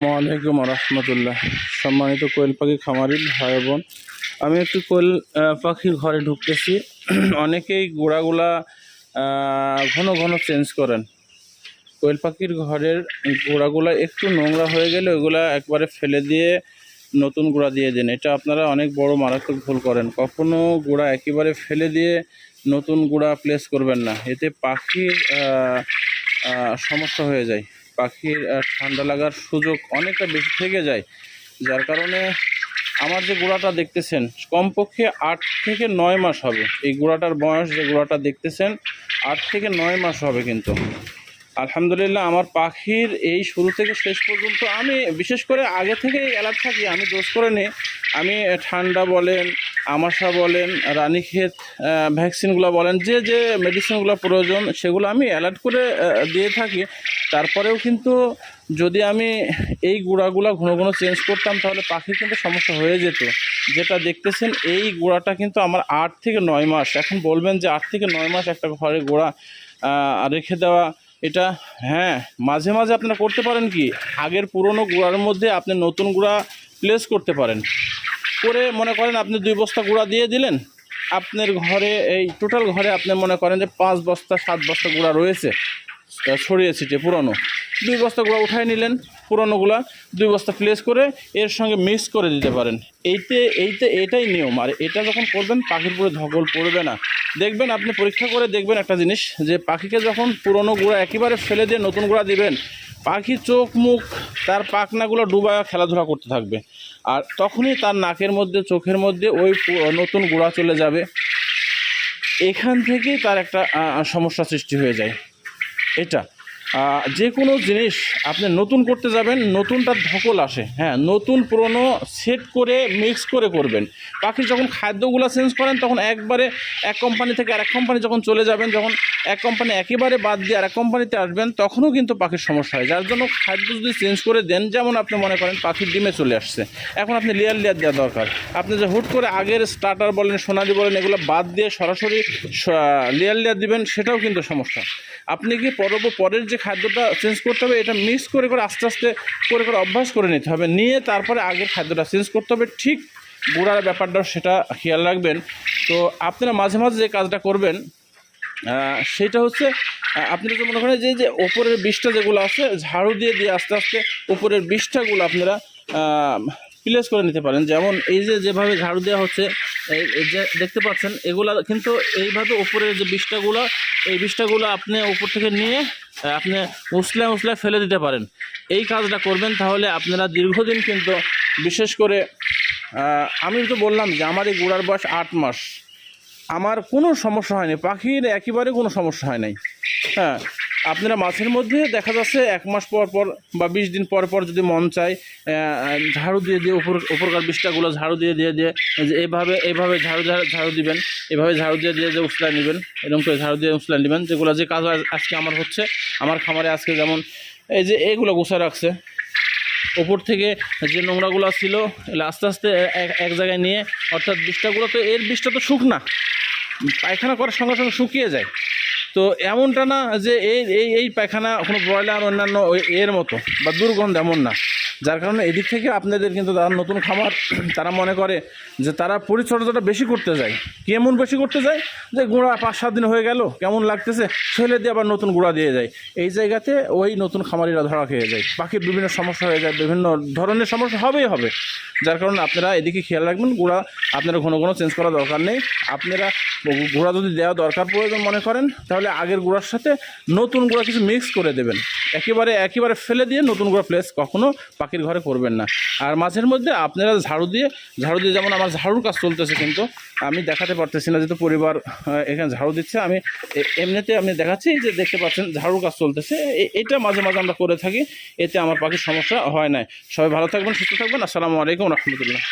আসসালামাইকুম রহমতুল্লাহ সম্মানিত কোয়েল পাখি খামারি ভাই বোন, আমি একটু কোয়েল পাখির ঘরে ঢুকতেছি। অনেকেই গোড়াগুলা ঘন ঘন চেঞ্জ করেন। কোয়েল পাখির ঘরের গোড়াগুলা একটু নোংরা হয়ে গেলে ওইগুলা একবারে ফেলে দিয়ে নতুন গোড়া দিয়ে দিন। এটা আপনারা অনেক বড় মারাত্মক ভুল করেন। কখনো গোড়া একেবারে ফেলে দিয়ে নতুন গোড়া প্লেস করবেন না। এতে পাখির সমস্যা হয়ে যায়। পাখির ঠান্ডা লাগার সুযোগ অনেকটা বেশি থেকে যায়। যার কারণে আমার যে গোড়াটা দেখতেছেন, কমপক্ষে আট থেকে নয় মাস হবে। এই গোড়াটার বয়স যে গোড়াটা দেখতেছেন, আট থেকে নয় মাস হবে কিন্তু। আলহামদুলিল্লাহ, আমার পাখির এই শুরু থেকে শেষ পর্যন্ত আমি, বিশেষ করে আগে থেকেই অ্যালার্ট থাকি, আমি দোষ করে নিই। আমি ঠান্ডা বলেন, আমাশা বলেন, রানীক্ষেত ভ্যাকসিনগুলো বলেন, যে যে মেডিসিনগুলো প্রয়োজন, সেগুলো আমি অ্যালার্ট করে দিয়ে থাকি। তারপরেও কিন্তু যদি আমি এই গুঁড়াগুলো ঘন ঘন চেঞ্জ করতাম, তাহলে পাখির কিন্তু সমস্যা হয়ে যেত। যেটা দেখতেছেন, এই গোড়াটা কিন্তু আমার আট থেকে নয় মাস, এখন বলবেন যে আট থেকে নয় মাস একটা ঘরে গোড়া রেখে দেওয়া এটা হ্যাঁ মাঝে মাঝে আপনারা করতে পারেন কি, আগের পুরনো গুঁড়ার মধ্যে আপনি নতুন গুঁড়া প্লেস করতে পারেন। করে মনে করেন আপনি দুই বস্তা গুঁড়া দিয়ে দিলেন, আপনার ঘরে এই টোটাল ঘরে আপনি মনে করেন যে পাঁচ বস্তা, সাত বস্তা গুঁড়া রয়েছে ছড়িয়ে ছিটিয়ে পুরনো। দুই বস্তা গুঁড়া উঠাই নিলেন, পুরনোগুলা দুই বস্তা প্লেস করে এর সঙ্গে মিক্স করে দিতে পারেন। এইতে এইতে এটাই নিয়ম। আর এটা যখন করবেন, পাখির পুরো ধকল পড়বে না। দেখবেন, আপনি পরীক্ষা করে দেখবেন একটা জিনিস, যে পাখিকে যখন পুরনো গুঁড়া একেবারে ফেলে দিয়ে নতুন গুঁড়া দিবেন, পাখি চোখ, মুখ, তার পাখনাগুলো ডুবায় খেলাধুলা করতে থাকবে। আর তখনই তার নাকের মধ্যে, চোখের মধ্যে ওই নতুন গুঁড়া চলে যাবে। এখান থেকেই তার একটা সমস্যা সৃষ্টি হয়ে যায়। এটা। যে কোনো জিনিস আপনি নতুন করতে যাবেন, নতুনটার ধকল আসে। হ্যাঁ নতুন পুরনো সেট করে মিক্স করে করবেন। পাখি যখন খাদ্যগুলো চেঞ্জ করেন, তখন একবারে এক কোম্পানি থেকে আরেক কোম্পানি যখন চলে যাবেন, যখন এক কোম্পানি একেবারে বাদ দিয়ে আরেক কোম্পানিতে আসবেন, তখনও কিন্তু পাখির সমস্যা হয়। যার জন্য খাদ্য যদি চেঞ্জ করে দেন, যেমন আপনি মনে করেন পাখির ডিমে চলে আসছে, এখন আপনি লেয়ার লেয়ার দেওয়া দরকার। আপনি যে হুট করে আগের স্টার্টার বলেন, সোনালি বলেন, এগুলো বাদ দিয়ে সরাসরি লেয়ার লেয়ার দিবেন, সেটাও কিন্তু সমস্যা। আপনি কি পরব পরের যে খাদ্যটা চেঞ্জ করতে হবে, এটা মিক্স করে করে আস্তে আস্তে করে করে অভ্যাস করে নিতে হবে। নিয়ে তারপরে আগের খাদ্যটা চেঞ্জ করতে হবে, ঠিক গোড়ার ব্যাপারটাও সেটা খেয়াল রাখবেন। তো আপনারা মাঝে মাঝে যে কাজটা করবেন সেটা হচ্ছে আপনারা যে মনে করেন যে যে ওপরের বিষটা যেগুলো আছে, ঝাড়ু দিয়ে দিয়ে আস্তে আস্তে ওপরের বিষটাগুলো আপনারা প্লেস করে নিতে পারেন। যেমন এই যে, যেভাবে ঝাড়ু দেওয়া হচ্ছে যে দেখতে পাচ্ছেন, এগুলা কিন্তু এইভাবে ওপরের যে বিষটাগুলো, এই বিষটাগুলো আপনি উপর থেকে নিয়ে আপনি উসলে উসলে ফেলে দিতে পারেন। এই কাজটা করবেন তাহলে আপনারা দীর্ঘদিন কিন্তু বিশেষ করে আমি তো বললাম যে আমার এই গোড়ার বয়স আট মাস। আমার কোনো সমস্যা হয়নি, পাখির একেবারে কোনো সমস্যা হয় নাই। হ্যাঁ আপনারা মাছের মধ্যে দেখা যাচ্ছে এক মাস পর পর বা বিশ দিন পর পর যদি মন চায় ঝাড়ু দিয়ে দিয়ে উপর, উপরকার বিষটাগুলো ঝাড়ু দিয়ে দিয়ে দিয়ে যে এভাবে এইভাবে ঝাড়ু ঝাড়ু দিবেন, এভাবে ঝাড়ু দিয়ে দিয়ে যে উসলা নেবেন, এরকম করে ঝাড়ু দিয়ে উসলা নেবেন, যেগুলো যে কাজ আজকে আমার হচ্ছে, আমার খামারে আজকে যেমন এই যে এগুলো গুছায় রাখছে ওপর থেকে যে নোংরাগুলো ছিল আস্তে আস্তে এক জায়গায় নিয়ে, অর্থাৎ বিষটাগুলো তো, এর বিষটা তো শুকনা, পায়খানা করার সঙ্গে সঙ্গে শুকিয়ে যায়। তো এমনটা না যে এই এই পায়খানা কোনো ব্রয়লার অন্যান্য এর মতো বা দুর্গন্ধ এমন না। যার কারণে এদিক থেকে আপনাদের কিন্তু তারা নতুন খামার, তারা মনে করে যে তারা পরিচর্যাটা বেশি করতে যায়। কেমন বেশি করতে যায়? যে গুঁড়া পাঁচ, সাত দিন হয়ে গেল, কেমন লাগতেছে? ফেলে দিয়ে আবার নতুন গুঁড়া দিয়ে যায়। এই জায়গাতে ওই নতুন খামারিরা ধরা খেয়ে যায়। পাখির বিভিন্ন সমস্যা হয়ে যায়, বিভিন্ন ধরনের সমস্যা হবেই হবে। যার কারণে আপনারা এদিকে খেয়াল রাখবেন, গুঁড়া আপনারা ঘন ঘন চেঞ্জ করার দরকার নেই। আপনারা গুঁড়া যদি দেওয়া দরকার প্রয়োজন মনে করেন, তাহলে আগের গুঁড়ার সাথে নতুন গুঁড়া কিছু মিক্স করে দেবেন। একেবারে একেবারে ফেলে দিয়ে নতুন গুঁড়া প্লেস কখনো পাখির ঘরে করবেন না। আর মাঝের মধ্যে আপনারা ঝাড়ু দিয়ে ঝাড়ু দিয়ে যেমন আমার ঝাড়ুর কাজ চলতেছে কিন্তু, আমি দেখাতে পারতেছি না যেহেতু পরিবার এখানে ঝাড়ু দিচ্ছে, আমি এমনিতে আমি দেখাচ্ছি যে দেখতে পাচ্ছেন ঝাড়ুর কাজ চলতেছে। এটা মাঝে মাঝে আমরা করে থাকি, এতে আমার পাখির সমস্যা হয় না সবাই ভালো থাকবেন, সুস্থ থাকবেন। আসসালামু আলাইকুম, রহমতুল্লাহ।